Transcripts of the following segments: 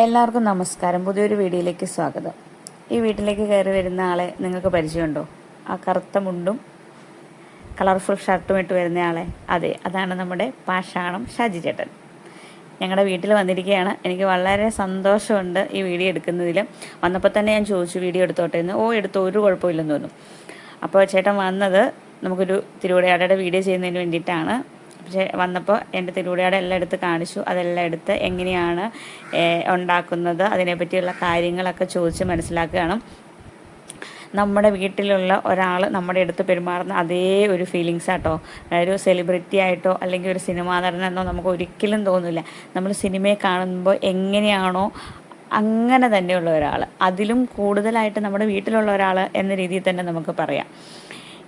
എല്ലാവർക്കും നമസ്കാരം. പുതിയൊരു വീഡിയോയിലേക്ക് സ്വാഗതം. ഈ വീട്ടിലേക്ക് കയറി വരുന്ന ആളെ നിങ്ങൾക്ക് പരിചയമുണ്ടോ? ആ കറുത്ത മുണ്ടും കളർഫുൾ ഷർട്ടും ഇട്ട് വരുന്ന ആളെ. അതെ അതാണ് നമ്മുടെ പാഷാണം ഷാജി ചേട്ടൻ. ഞങ്ങളുടെ വീട്ടിൽ വന്നിരിക്കുകയാണ് എനിക്ക് വളരെ സന്തോഷമുണ്ട് ഈ വീഡിയോ എടുക്കുന്നതിൽ വന്നപ്പോൾ തന്നെ ഞാൻ ചോദിച്ചു വീഡിയോ എടുത്തോട്ടെ? എന്ന്. ഓ എടുത്തോ. ഒരു കുഴപ്പമില്ലെന്ന് തോന്നുന്നു. അപ്പോൾ ചേട്ടൻ വന്നത് നമുക്കൊരു തിരുവടയാടയുടെ വീഡിയോ ചെയ്യുന്നതിന് വേണ്ടിയിട്ടാണ്. പക്ഷേ വന്നപ്പോൾ എന്റെ തിരുവടയാട എല്ലാം എടുത്ത് കാണിച്ചു. അതെല്ലാം എടുത്ത് എങ്ങനെയാണ് ഉണ്ടാക്കുന്നത് അതിനെപ്പറ്റിയുള്ള കാര്യങ്ങളൊക്കെ ചോദിച്ച് മനസ്സിലാക്കുകയാണ്. നമ്മുടെ വീട്ടിലുള്ള ഒരാൾ നമ്മുടെ അടുത്ത് പെരുമാറുന്ന അതേ ഒരു ഫീലിങ്സ് ആട്ടോ. ഒരു സെലിബ്രിറ്റി ആയിട്ടോ അല്ലെങ്കിൽ ഒരു സിനിമാ നടനെന്നോ നമുക്ക് ഒരിക്കലും തോന്നില്ല നമ്മൾ സിനിമയെ കാണുമ്പോൾ എങ്ങനെയാണോ അങ്ങനെ തന്നെയുള്ള ഒരാൾ അതിലും കൂടുതലായിട്ട് നമ്മുടെ വീട്ടിലുള്ള ഒരാൾ എന്ന രീതിയിൽ തന്നെ നമുക്ക് പറയാം.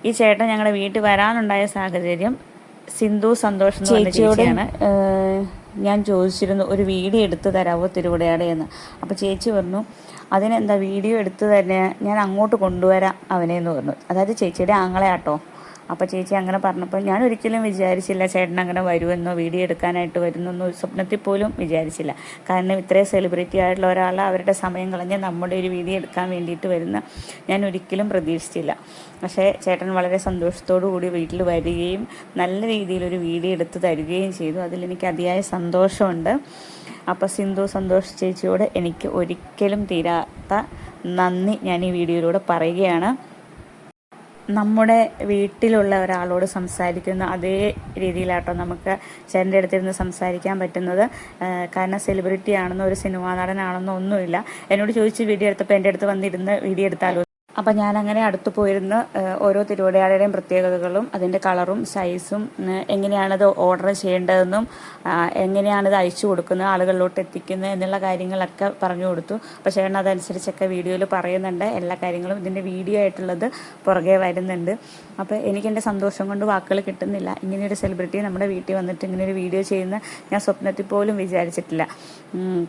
ഈ ചേട്ടൻ ഞങ്ങളുടെ വീട്ടിൽ വരാനുണ്ടായ സാഹചര്യം സിന്ധു സന്തോഷം ചേച്ചിയാണ്. ഞാൻ ചോദിച്ചിരുന്നു ഒരു വീഡിയോ എടുത്തു തരാവോ തിരുവിടയാടെ? എന്ന്. അപ്പോൾ ചേച്ചി പറഞ്ഞു അതിനെന്താ വീഡിയോ എടുത്തു തന്നെ ഞാൻ അങ്ങോട്ട് കൊണ്ടുവരാം അവനെ എന്ന് പറഞ്ഞു. അതായത് ചേച്ചിയുടെ ആങ്ങളെ ആട്ടോ അപ്പോൾ ചേച്ചി അങ്ങനെ പറഞ്ഞപ്പോൾ ഞാൻ ഒരിക്കലും വിചാരിച്ചില്ല ചേട്ടൻ അങ്ങനെ വരുമെന്നോ വീഡിയോ എടുക്കാനായിട്ട് വരുന്നെന്നോ സ്വപ്നത്തിൽ പോലും വിചാരിച്ചില്ല. കാരണം ഇത്രയും സെലിബ്രിറ്റി ആയിട്ടുള്ള ഒരാൾ അവരുടെ സമയം കളഞ്ഞ് നമ്മുടെ ഒരു വീഡിയോ എടുക്കാൻ വേണ്ടിയിട്ട് വരുന്ന ഞാൻ ഒരിക്കലും പ്രതീക്ഷിച്ചില്ല. പക്ഷേ ചേട്ടൻ വളരെ സന്തോഷത്തോടു കൂടി വീട്ടിൽ വരികയും നല്ല രീതിയിലൊരു വീഡിയോ എടുത്ത് തരികയും ചെയ്തു. അതിലെനിക്ക് അതിയായ സന്തോഷമുണ്ട്. അപ്പോൾ സിന്ധു സന്തോഷ് ചേച്ചിയോട് എനിക്ക് ഒരിക്കലും തീരാത്ത നന്ദി ഞാൻ ഈ വീഡിയോയിലൂടെ പറയുകയാണ്. നമ്മുടെ വീട്ടിലുള്ള ഒരാളോട് സംസാരിക്കുന്ന അതേ രീതിയിലാട്ടോ നമുക്ക് ചേട്ടന്റെ അടുത്തിരുന്ന് സംസാരിക്കാൻ പറ്റുന്നത്. കാരണം സെലിബ്രിറ്റി ആണെന്നോ ഒരു സിനിമാ നടനാണെന്നോ ഒന്നുമില്ല. എന്നോട് ചോദിച്ച് വീഡിയോ എടുത്തപ്പോൾ എന്റെ അടുത്ത് വന്നിരുന്ന് വീഡിയോ എടുത്താലോ അപ്പം ഞാൻ അങ്ങനെ അടുത്ത് പോയിരുന്ന് ഓരോ തിരുവടയാളുടെയും പ്രത്യേകതകളും അതിന്റെ കളറും സൈസും എങ്ങനെയാണത് ഓർഡർ ചെയ്യേണ്ടതെന്നും എങ്ങനെയാണത് എങ്ങനെയാണിത് അയച്ചു കൊടുക്കുന്നത് ആളുകളിലോട്ട് എത്തിക്കുന്നത് എന്നുള്ള കാര്യങ്ങളൊക്കെ പറഞ്ഞു കൊടുത്തു. അപ്പോൾ ചേട്ടൻ അതനുസരിച്ചൊക്കെ വീഡിയോയിൽ പറയുന്നുണ്ട്. എല്ലാ കാര്യങ്ങളും ഇതിന്റെ വീഡിയോ ആയിട്ടുള്ളത് പുറകെ വരുന്നുണ്ട്. അപ്പോൾ എനിക്ക് എന്റെ സന്തോഷം കൊണ്ട് വാക്കുകൾ കിട്ടുന്നില്ല. ഇങ്ങനെയൊരു സെലിബ്രിറ്റി നമ്മുടെ വീട്ടിൽ വന്നിട്ട് ഇങ്ങനെ ഒരു വീഡിയോ ചെയ്യുന്ന ഞാൻ സ്വപ്നത്തിൽ പോലും വിചാരിച്ചിട്ടില്ല.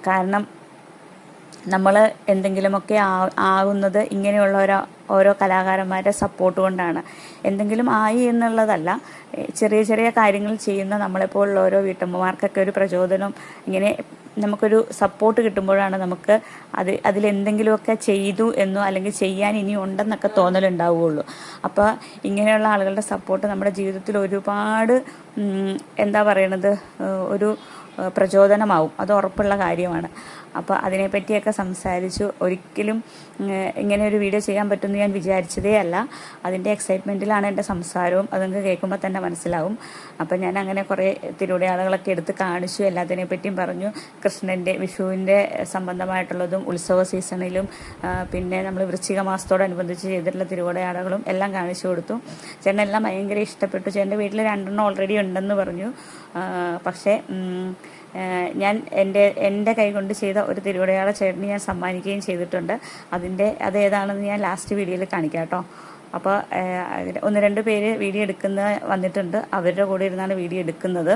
കാരണം നമ്മൾ എന്തെങ്കിലുമൊക്കെ ആ ആകുന്നത് ഇങ്ങനെയുള്ള ഓരോ ഓരോ കലാകാരന്മാരുടെ സപ്പോർട്ട് കൊണ്ടാണ്. എന്തെങ്കിലും ആയി എന്നുള്ളതല്ല ചെറിയ ചെറിയ കാര്യങ്ങൾ ചെയ്യുന്ന നമ്മളെപ്പോലുള്ള ഓരോ വീട്ടമ്മമാർക്കൊക്കെ ഒരു പ്രചോദനം ഇങ്ങനെ നമുക്കൊരു സപ്പോർട്ട് കിട്ടുമ്പോഴാണ് നമുക്ക് അത് അതിലെന്തെങ്കിലുമൊക്കെ ചെയ്തു എന്നോ അല്ലെങ്കിൽ ചെയ്യാൻ ഇനി ഉണ്ടെന്നൊക്കെ തോന്നലുണ്ടാവുകയുള്ളൂ. അപ്പോൾ ഇങ്ങനെയുള്ള ആളുകളുടെ സപ്പോർട്ട് നമ്മുടെ ജീവിതത്തിൽ ഒരുപാട് എന്താ പറയണത് ഒരു പ്രചോദനമാവും. അത് ഉറപ്പുള്ള കാര്യമാണ്. അപ്പോൾ അതിനെപ്പറ്റിയൊക്കെ സംസാരിച്ചു. ഒരിക്കലും ഇങ്ങനെ ഒരു വീഡിയോ ചെയ്യാൻ പറ്റുമെന്ന് ഞാൻ വിചാരിച്ചതേ അല്ല. അതിന്റെ എക്സൈറ്റ്മെന്റിലാണ് എന്റെ സംസാരവും. അതൊക്കെ കേൾക്കുമ്പോൾ തന്നെ മനസ്സിലാവും. അപ്പോൾ ഞാൻ അങ്ങനെ കുറേ തിരുവിടയാളുകളൊക്കെ എടുത്ത് കാണിച്ചു. എല്ലാത്തിനെ പറ്റിയും പറഞ്ഞു. കൃഷ്ണന്റെ വിഷുവിന്റെ സംബന്ധമായിട്ടുള്ളതും ഉത്സവ സീസണിലും പിന്നെ നമ്മൾ വൃശ്ചിക മാസത്തോടനുബന്ധിച്ച് ചെയ്തിട്ടുള്ള തിരുവടയാടകളും എല്ലാം കാണിച്ചു കൊടുത്തു. ചേട്ടനെല്ലാം ഭയങ്കര ഇഷ്ടപ്പെട്ടു. ചേട്ടന്റെ വീട്ടിൽ രണ്ടെണ്ണം ഓൾറെഡി ഉണ്ടെന്ന് പറഞ്ഞു. പക്ഷേ ഞാൻ എന്റെ എന്റെ കൈ കൊണ്ട് ചെയ്ത ഒരു തിരുവടയാള ചേട്ടന് ഞാൻ സമ്മാനിക്കുകയും ചെയ്തിട്ടുണ്ട്. അതിന്റെ അത് ഏതാണെന്ന് ഞാൻ ലാസ്റ്റ് വീഡിയോയിൽ കാണിക്കാം കേട്ടോ. അപ്പോൾ ഒന്ന് രണ്ട് പേര് വീഡിയോ എടുക്കുന്ന വന്നിട്ടുണ്ട്. അവരുടെ കൂടെ ഇരുന്നാണ് വീഡിയോ എടുക്കുന്നത്.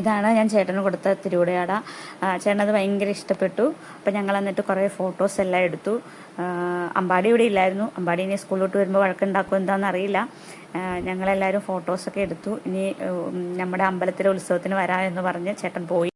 ഇതാണ് ഞാൻ ചേട്ടന് കൊടുത്ത തിരുവിടയാട ചേട്ടനത് ഭയങ്കര ഇഷ്ടപ്പെട്ടു. അപ്പോൾ ഞങ്ങൾ എന്നിട്ട് കുറേ ഫോട്ടോസ് എല്ലാം എടുത്തു. അമ്പാടി ഇവിടെ ഇല്ലായിരുന്നു. അമ്പാടി ഇനി സ്കൂളിലോട്ട് വരുമ്പോൾ വഴക്കുണ്ടാക്കും എന്താണെന്ന് അറിയില്ല. ഞങ്ങളെല്ലാവരും ഫോട്ടോസൊക്കെ എടുത്തു. ഇനി നമ്മുടെ അമ്പലത്തിലെ ഉത്സവത്തിന് വരാമെന്ന് പറഞ്ഞ് ചേട്ടൻ പോയി.